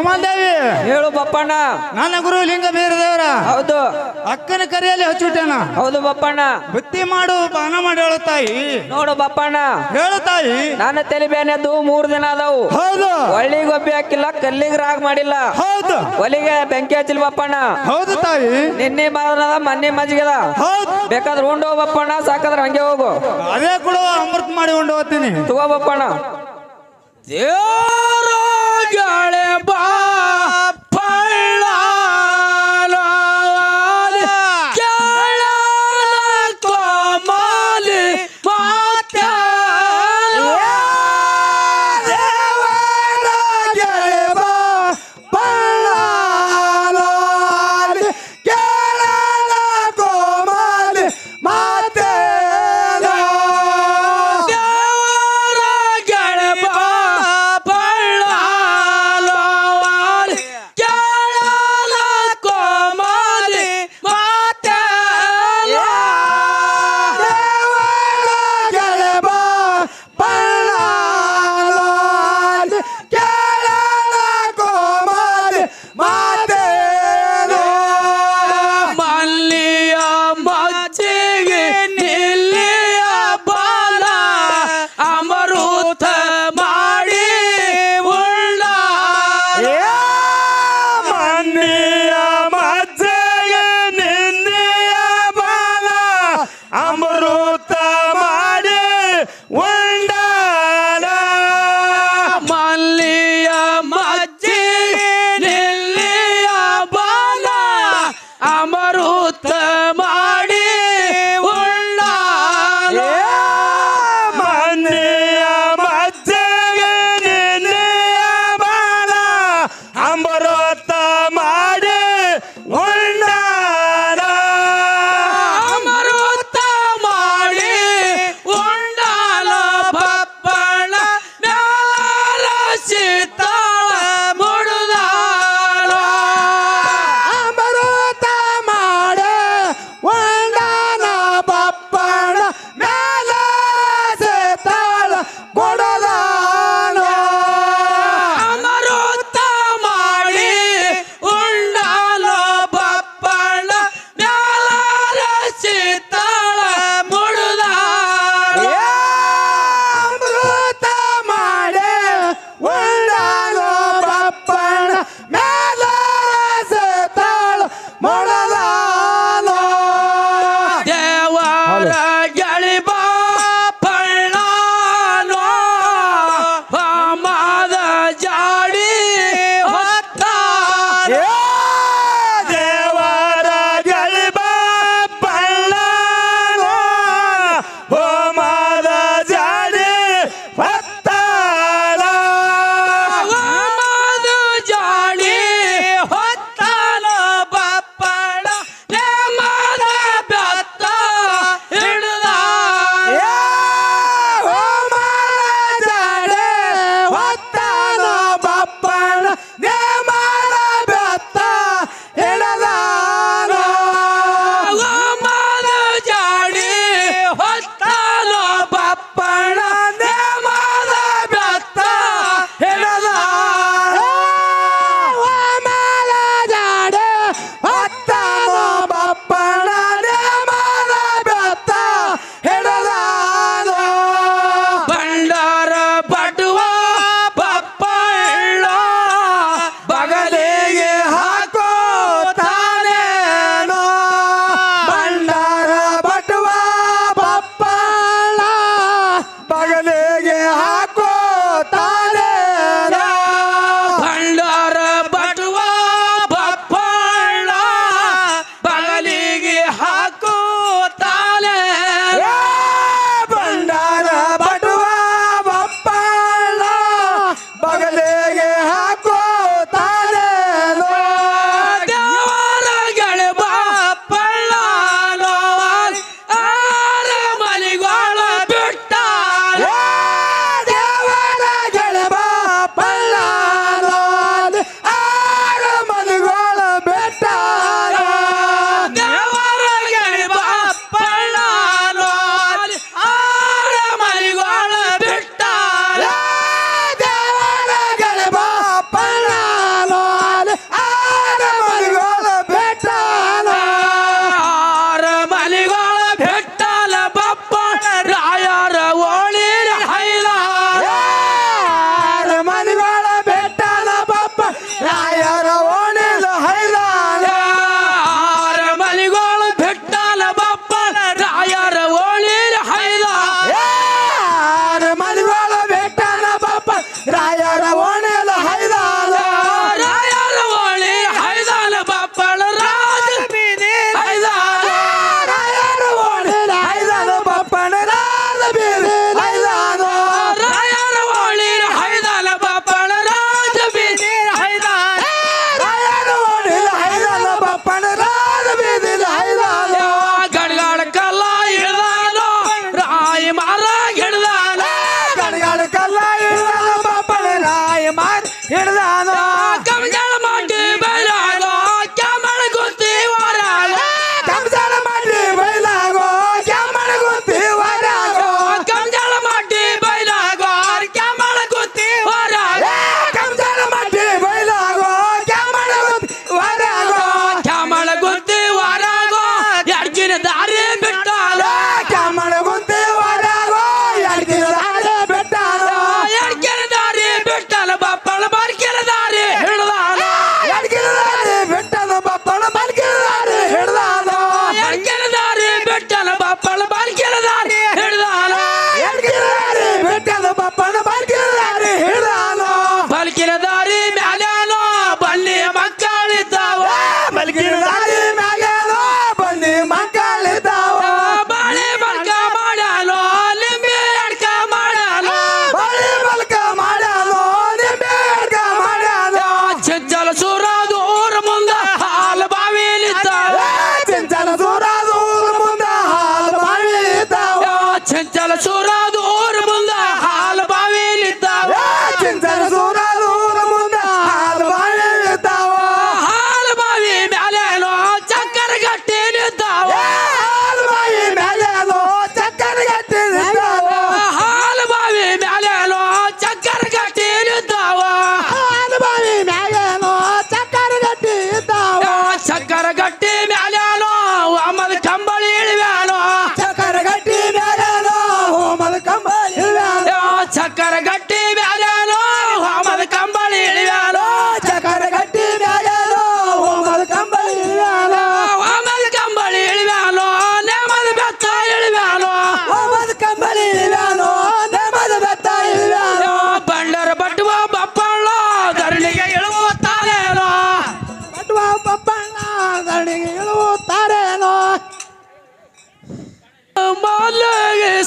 ಕೋಮಲ್ದೇವಿ ಹೇಳು ಬಪ್ಪಣ್ಣ ನನ್ನ ಗುರು ಲಿಂಗ ಬೀರದೇವರ. ಹೌದು. ಅಕ್ಕನ ಕರೆಯಲ್ಲಿ ಹಚ್ಚಿಟ್ಟೇನ. ಹೌದು ಬಪ್ಪಣ್ಣ ಬುತ್ತಿ ಮಾಡು ಪಾನ ಮಾಡಿ ಹೇಳು ತಾಯಿ. ನೋಡು ಬಪ್ಪಣ್ಣ ಹೇಳು ತಾಯಿ. ನನ್ನ ತಲೆ ಬೇನೆದ್ದು ಮೂರ್ ದಿನ ಅದಾವು ಹೌದು. ಒಳ್ಳಿಗೆ ಗೊಬ್ಬಿ ಹಾಕಿಲ್ಲ ಕಲ್ಲಿಗೆ ರಾಗ ಮಾಡಿಲ್ಲ. ಹೌದು. ಒಲಿಗೆ ಬೆಂಕಿ ಹಚ್ಚಿಲ್ ಬಪ್ಪಣ್ಣ ಹೌದು ತಾಯಿ. ನಿನ್ನೆ ಬಾರದ ಮನ್ನೆ ಮಜ್ಜಿಗೆದ. ಹೌದು. ಬೇಕಾದ್ರೆ ಉಂಡು ಬಪ್ಪಣ್ಣ ಸಾಕಾದ್ರೆ ಹಂಗೆ ಹೋಗು. ಅದೇ ಕೂಡ ಅಮೃತ ಮಾಡಿ ಉಂಡು ಹೋಗ್ತೀನಿ. ತಗೋ ಬಪ್ಪಣ್ಣ ದೇವರಾಗಳೆ ಬಾ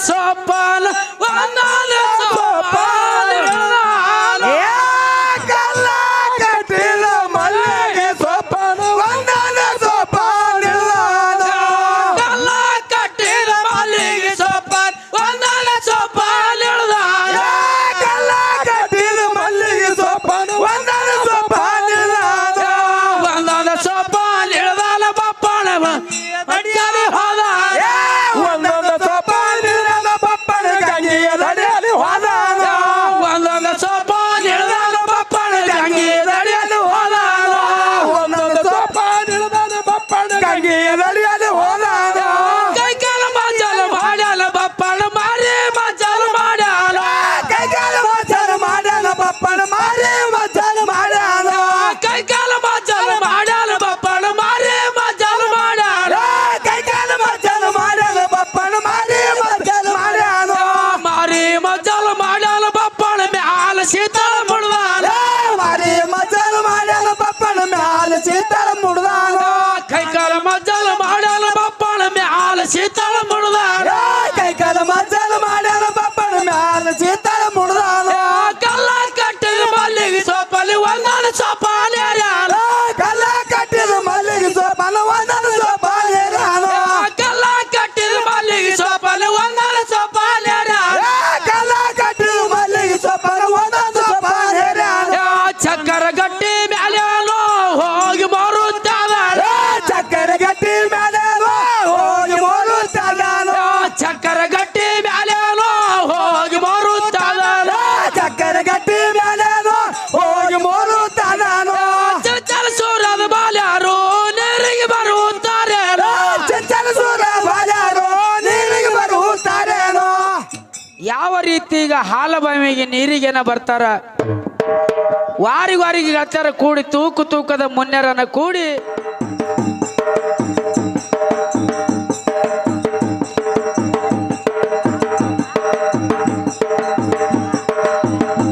sopan, wanana sopan. ಯಾವ ರೀತಿ ಈಗ ಹಾಲ ಬಾವಿಗೆ ನೀರಿಗೇನ ಬರ್ತಾರ? ವಾರಿ ವಾರಿಗೆ ಹಚ್ಚಾರ ಕೂಡಿ ತೂಕು ತೂಕದ ಮುನ್ನೆರನ ಕೂಡಿ